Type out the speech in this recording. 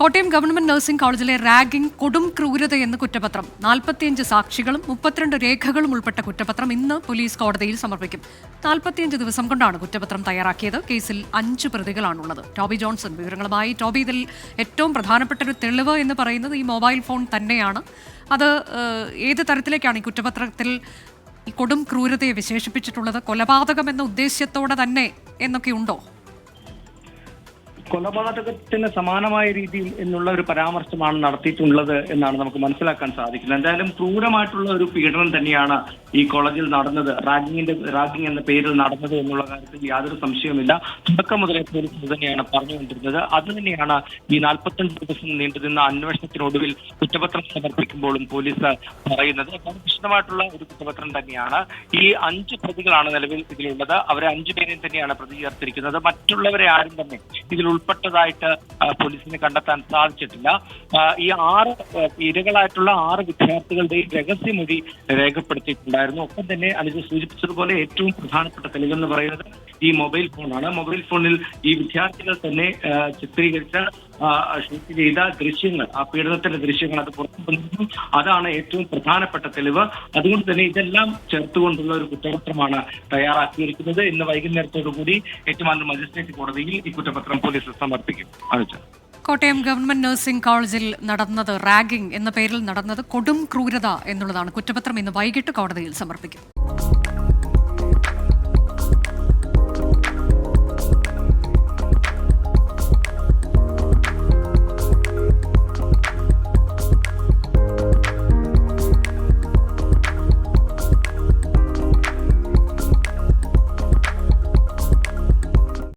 Kottayam government nursing കോളേജിലെ ragging കൊടും ക്രൂരത എന്ന കുറ്റപത്രം. നാൽപ്പത്തിയഞ്ച് സാക്ഷികളും മുപ്പത്തിരണ്ട് രേഖകളും ഉൾപ്പെട്ട കുറ്റപത്രം ഇന്ന് പോലീസ് കോടതിയിൽ സമർപ്പിക്കും. നാൽപ്പത്തിയഞ്ച് ദിവസം കൊണ്ടാണ് കുറ്റപത്രം തയ്യാറാക്കിയത്. കേസിൽ അഞ്ച് പ്രതികളാണുള്ളത്. ടോബി ജോൺസൺ വിവരങ്ങളുമായി. ടോബി ഇതിൽ ഏറ്റവും പ്രധാനപ്പെട്ട ഒരു തെളിവ് എന്ന് പറയുന്നത് ഈ മൊബൈൽ ഫോൺ തന്നെയാണ്. അത് ഏത് തരത്തിലേക്കാണ് ഈ കുറ്റപത്രത്തിൽ ഈ കൊടും ക്രൂരതയെ വിശേഷിപ്പിച്ചിട്ടുള്ളത്? കൊലപാതകം എന്ന ഉദ്ദേശ്യത്തോടെ തന്നെ എന്നൊക്കെ ഉണ്ടോ? കൊലപാതകത്തിന് സമാനമായ രീതിയിൽ എന്നുള്ള ഒരു പരാമർശമാണ് നടത്തിയിട്ടുള്ളത് എന്നാണ് നമുക്ക് മനസ്സിലാക്കാൻ സാധിക്കുന്നത്. എന്തായാലും ക്രൂരമായിട്ടുള്ള ഒരു പീഡനം തന്നെയാണ് ഈ കോളേജിൽ നടന്നത്. റാഗിങ്ങിന്റെ റാഗിങ് എന്ന പേരിൽ നടന്നത് എന്നുള്ള കാര്യത്തിൽ യാതൊരു സംശയവുമില്ല. തുടക്കം മുതലേ പോലീസ് തന്നെയാണ് പറഞ്ഞുകൊണ്ടിരുന്നത്. അത് തന്നെയാണ് ഈ നാൽപ്പത്തഞ്ച് ദിവസം നീണ്ടുനിന്ന അന്വേഷണത്തിനൊടുവിൽ കുറ്റപത്രം സമർപ്പിക്കുമ്പോഴും പോലീസ് പറയുന്നത്. വിശദമായിട്ടുള്ള ഒരു കുറ്റപത്രം തന്നെയാണ്. ഈ അഞ്ച് പ്രതികളാണ് നിലവിൽ ഇതിലുള്ളത്. അവരെ അഞ്ചു പേരെയും തന്നെയാണ് പ്രതി ചേർത്തിരിക്കുന്നത് മറ്റുള്ളവരെ ആരും തന്നെ ഇതിൽ ഉൾപ്പെട്ടതായിട്ട് പോലീസിനെ കണ്ടെത്താൻ സാധിച്ചിട്ടില്ല. ഈ ആറ് ഇരകളായിട്ടുള്ള ആറ് വിദ്യാർത്ഥികളുടെയും രഹസ്യമൊഴി രേഖപ്പെടുത്തിയിട്ടുണ്ടായിരുന്നു. ഒപ്പം തന്നെ അനുജ സൂചിപ്പിച്ചതുപോലെ ഏറ്റവും പ്രധാനപ്പെട്ട തെളിവെന്ന് പറയുന്നത് ഈ മൊബൈൽ ഫോണാണ്. മൊബൈൽ ഫോണിൽ ഈ വിദ്യാർത്ഥികൾ തന്നെ ചിത്രീകരിച്ച ഷൂട്ട് ചെയ്ത ദൃശ്യങ്ങൾ ആ പീഡനത്തിന്റെ ദൃശ്യങ്ങൾ അത് പുറത്തു വന്നിരുന്നു അതാണ് ഏറ്റവും പ്രധാനപ്പെട്ട തെളിവ്. അതുകൊണ്ട് തന്നെ ഇതെല്ലാം ചേർത്തുകൊണ്ടുള്ള ഒരു കുറ്റപത്രമാണ് തയ്യാറാക്കിയിരിക്കുന്നത്. ഇന്ന് വൈകുന്നേരത്തോടുകൂടി ഏറ്റുമാനൂർ മജിസ്ട്രേറ്റ് കോടതിയിൽ ഈ കുറ്റപത്രം പോലീസ് സമർപ്പിക്കും. അനുജ കോട്ടയം ഗവൺമെന്റ് നഴ്സിംഗ് കോളേജിൽ നടന്നത് റാഗിംഗ് എന്ന പേരിൽ നടന്നത് കൊടും ക്രൂരത എന്നുള്ളതാണ്. കുറ്റപത്രം ഇന്ന് വൈകിട്ട് കോടതിയിൽ സമർപ്പിക്കും.